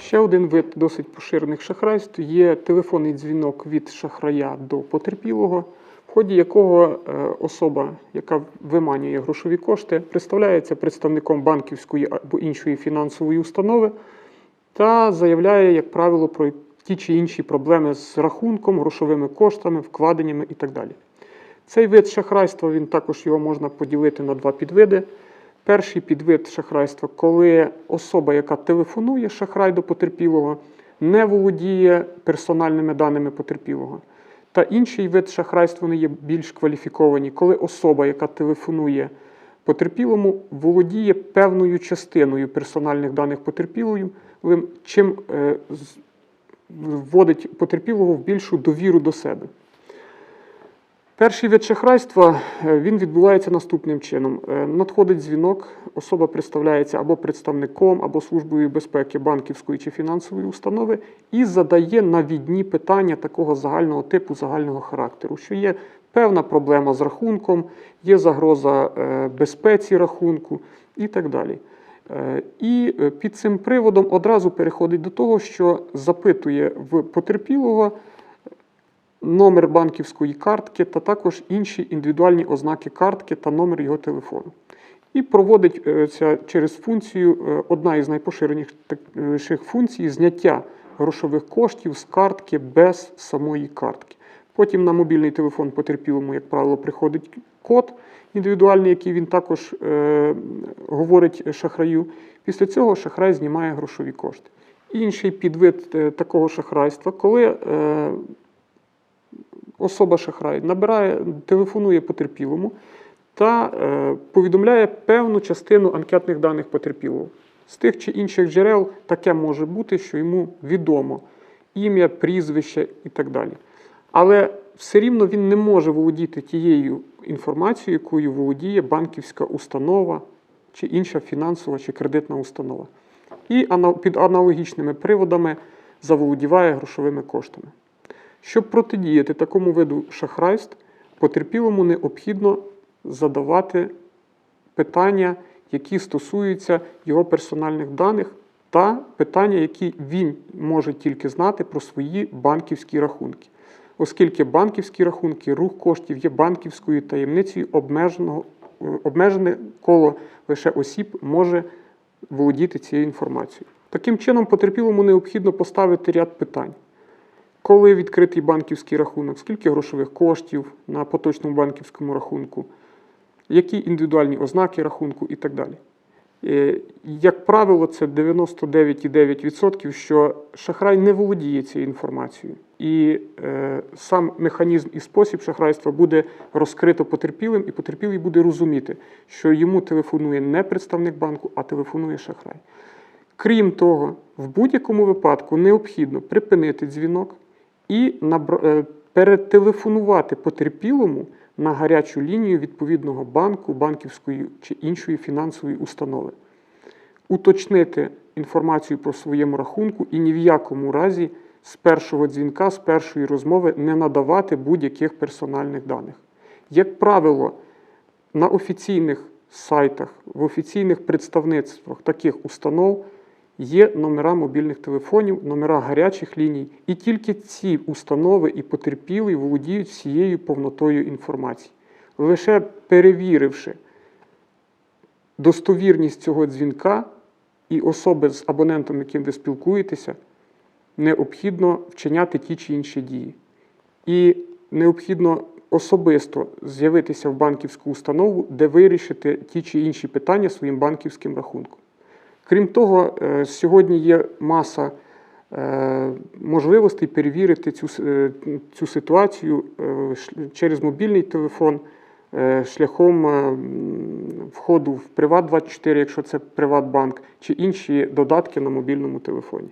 Ще один вид досить поширених шахрайств є телефонний дзвінок від шахрая до потерпілого, в ході якого е, особа, яка виманює грошові кошти, представляється представником банківської або іншої фінансової установи та заявляє, як правило, про ті чи інші проблеми з рахунком, грошовими коштами, вкладеннями і так далі. Цей вид шахрайства він також його можна поділити на два підвиди. Перший підвид шахрайства, коли особа, яка телефонує шахрай до потерпілого, не володіє персональними даними потерпілого. Та інший вид шахрайства вони є більш кваліфіковані, коли особа, яка телефонує потерпілому, володіє певною частиною персональних даних потерпілою, чим е, вводить потерпілого в більшу довіру до себе. Перший вид шахрайства е, він відбувається наступним чином: Е, надходить дзвінок, особа представляється або представником, або службою безпеки банківської чи фінансової установи і задає навідні питання такого загального типу, загального характеру, що є певна проблема з рахунком, є загроза е, безпеці рахунку і так далі. І під цим приводом одразу переходить до того, що запитує в потерпілого номер банківської картки та також інші індивідуальні ознаки картки та номер його телефону. І проводить е, через функцію е, одна із найпоширеніших функцій зняття грошових коштів з картки без самої картки. Потім на мобільний телефон потерпілому, як правило, приходить код індивідуальний, який він також е, говорить шахраю. Після цього шахрай знімає грошові кошти. Інший підвид е, такого шахрайства, коли е, особа шахрай набирає, телефонує потерпілому та е, повідомляє певну частину анкетних даних потерпілого. З тих чи інших джерел таке може бути, що йому відомо ім'я, прізвище і так далі. Але все рівно він не може володіти тією інформацією, якою володіє банківська установа чи інша фінансова чи кредитна установа. І під аналогічними приводами заволодіває грошовими коштами. Щоб протидіяти такому виду шахрайств, потерпілому необхідно задавати питання, які стосуються його персональних даних, та питання, які він може тільки знати про свої банківські рахунки. Оскільки банківські рахунки, рух коштів є банківською таємницею обмежене коло лише осіб може володіти цією інформацією. Таким чином, потерпілому необхідно поставити ряд питань коли відкритий банківський рахунок, скільки грошових коштів на поточному банківському рахунку, які індивідуальні ознаки рахунку і так далі. Е, Як правило, це 99,9%, що шахрай не володіє цією інформацією. І е, сам механізм і спосіб шахрайства буде розкрито потерпілим, і потерпілий буде розуміти, що йому телефонує не представник банку, а телефонує шахрай. Крім того, в будь-якому випадку необхідно припинити дзвінок і набр- е, перетелефонувати потерпілому на гарячу лінію відповідного банку, банківської чи іншої фінансової установи, уточнити інформацію про своєму рахунку і ні в якому разі з першого дзвінка, з першої розмови не надавати будь-яких персональних даних. Як правило, на офіційних сайтах, в офіційних представництвах таких установ є номера мобільних телефонів, номера гарячих ліній, і тільки ці установи і потерпілі володіють всією повнотою інформації. Лише перевіривши достовірність цього дзвінка і особи з абонентом, яким ви спілкуєтеся, необхідно вчиняти ті чи інші дії. І необхідно особисто з'явитися в банківську установу, де вирішити ті чи інші питання своїм банківським рахунком. Крім того, е, сьогодні є маса е, можливостей перевірити цю, е, цю ситуацію через мобільний телефон, шляхом входу в Приват24, якщо це Приватбанк, чи інші додатки на мобільному телефоні.